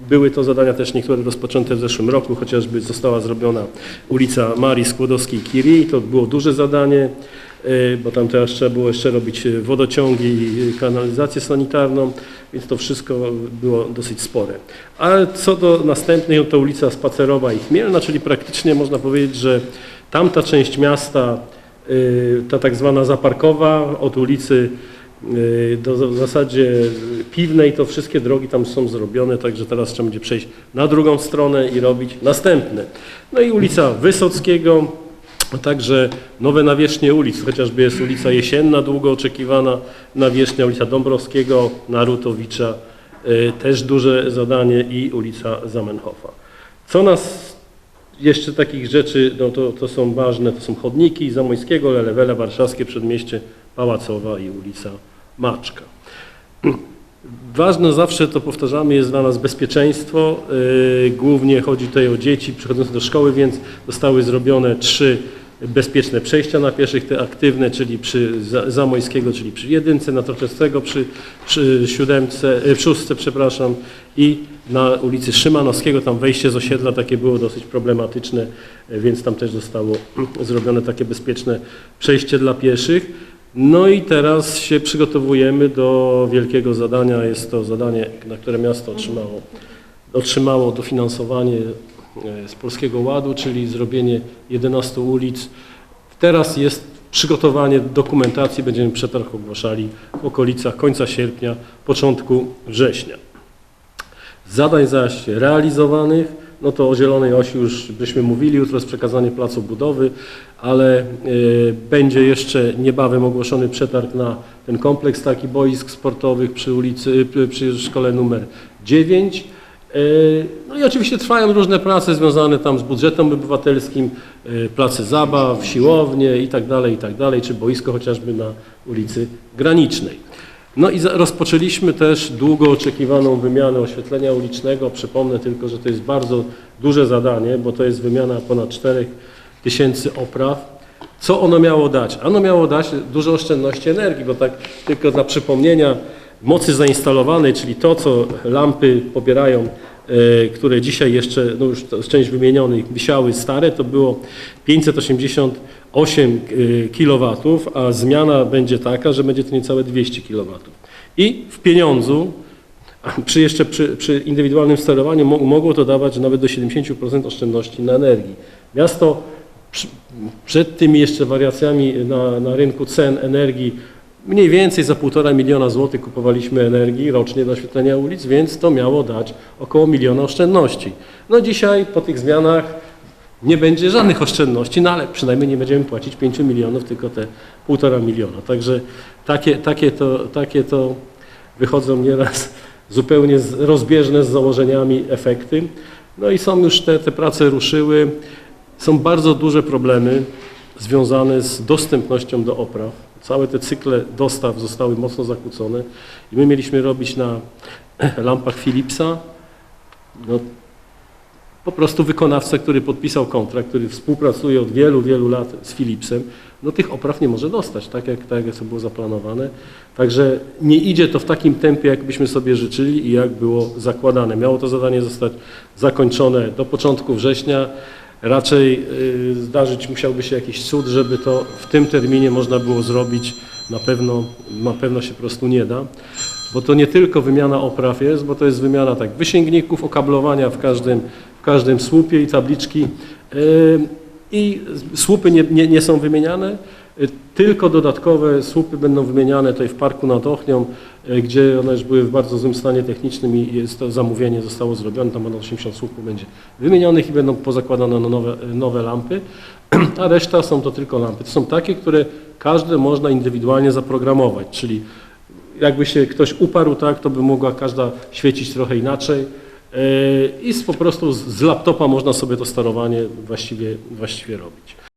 Były to zadania też niektóre rozpoczęte w zeszłym roku, chociażby została zrobiona ulica Marii Skłodowskiej-Curie, to było duże zadanie, y, bo tam teraz trzeba było jeszcze robić y, wodociągi i kanalizację sanitarną, więc to wszystko było dosyć spore. Ale co do następnej, no to ulica Spacerowa i Chmielna, czyli praktycznie można powiedzieć, że tamta część miasta, ta tak zwana zaparkowa od ulicy do w zasadzie Piwnej, to wszystkie drogi tam są zrobione, także teraz trzeba będzie przejść na drugą stronę i robić następne. No i ulica Wysockiego, a także nowe nawierzchnie ulic, chociażby jest ulica Jesienna, długo oczekiwana nawierzchnia, ulica Dąbrowskiego, Narutowicza, y, też duże zadanie i ulica Zamenhofa. Co nas jeszcze takich rzeczy, no to, to są ważne, to są chodniki Zamojskiego, Lelewele, Warszawskie Przedmieście, Pałacowa i ulica Maczka. Ważne zawsze, to powtarzamy, jest dla nas bezpieczeństwo. Yy, Głównie chodzi tutaj o dzieci przychodzące do szkoły, więc zostały zrobione trzy bezpieczne przejścia na pieszych, te aktywne, czyli przy Za- Zamojskiego, czyli przy jedynce, na Troczewskiego przy, przy siódemce, szóstce, przepraszam, i na ulicy Szymanowskiego, tam wejście z osiedla takie było dosyć problematyczne, e, więc tam też zostało zrobione takie bezpieczne przejście dla pieszych. No i teraz się przygotowujemy do wielkiego zadania. Jest to zadanie, na które miasto otrzymało, otrzymało dofinansowanie e, z Polskiego Ładu, czyli zrobienie 11 ulic. Teraz jest przygotowanie dokumentacji, będziemy przetarg ogłaszali w okolicach końca sierpnia, początku września. Zadań zaś realizowanych, no to o Zielonej Osi już byśmy mówili, jutro jest przekazanie placu budowy, ale y, będzie jeszcze niebawem ogłoszony przetarg na ten kompleks taki boisk sportowych przy ulicy, y, przy szkole numer 9. Y, No i oczywiście trwają różne prace związane tam z budżetem obywatelskim, place zabaw, siłownie i tak dalej, i tak dalej, czy boisko chociażby na ulicy Granicznej. No i rozpoczęliśmy też długo oczekiwaną wymianę oświetlenia ulicznego. Przypomnę tylko, że to jest bardzo duże zadanie, bo to jest wymiana ponad 4 tysięcy opraw. Co ono miało dać? Ono miało dać dużo oszczędności energii, bo tak tylko dla przypomnienia mocy zainstalowanej, czyli to, co lampy pobierają, które dzisiaj jeszcze, no już część wymienionych, wisiały stare, to było 588 kW, a zmiana będzie taka, że będzie to niecałe 200 kW. I w pieniądzu, przy jeszcze przy, przy indywidualnym sterowaniu mo- mogło to dawać nawet do 70% oszczędności na energii. Miasto przed tymi jeszcze wariacjami na, na rynku cen energii mniej więcej za półtora miliona złotych kupowaliśmy energii rocznie do oświetlenia ulic, więc to miało dać około miliona oszczędności. No dzisiaj po tych zmianach nie będzie żadnych oszczędności, no ale przynajmniej nie będziemy płacić 5 milionów, tylko te półtora miliona. Także takie, takie, to, takie to wychodzą nieraz zupełnie rozbieżne z założeniami efekty. No i są już te, te prace ruszyły. Są bardzo duże problemy związane z dostępnością do opraw. Całe te cykle dostaw zostały mocno zakłócone i my mieliśmy robić na lampach Philipsa. No, po prostu wykonawca, który podpisał kontrakt, który współpracuje od wielu, wielu lat z Philipsem, no tych opraw nie może dostać, tak jak, tak jak to było zaplanowane. Także nie idzie to w takim tempie, jak byśmy sobie życzyli i jak było zakładane. Miało to zadanie zostać zakończone do początku września. Raczej y, zdarzyć musiałby się jakiś cud, żeby to w tym terminie można było zrobić. Na pewno, na pewno się po prostu nie da bo to nie tylko wymiana opraw jest, bo to jest wymiana tak wysięgników, okablowania w każdym, w każdym słupie i tabliczki. Yy, I słupy nie, nie, nie są wymieniane, tylko dodatkowe słupy będą wymieniane tutaj w parku nad Ochnią, yy, gdzie one już były w bardzo złym stanie technicznym i jest to zamówienie zostało zrobione, tam ponad 80 słupów będzie wymienionych i będą pozakładane nowe, nowe lampy, a reszta są to tylko lampy. To są takie, które każde można indywidualnie zaprogramować, czyli jakby się ktoś uparł, tak, to by mogła każda świecić trochę inaczej. I z, po prostu z laptopa można sobie to sterowanie właściwie, właściwie robić.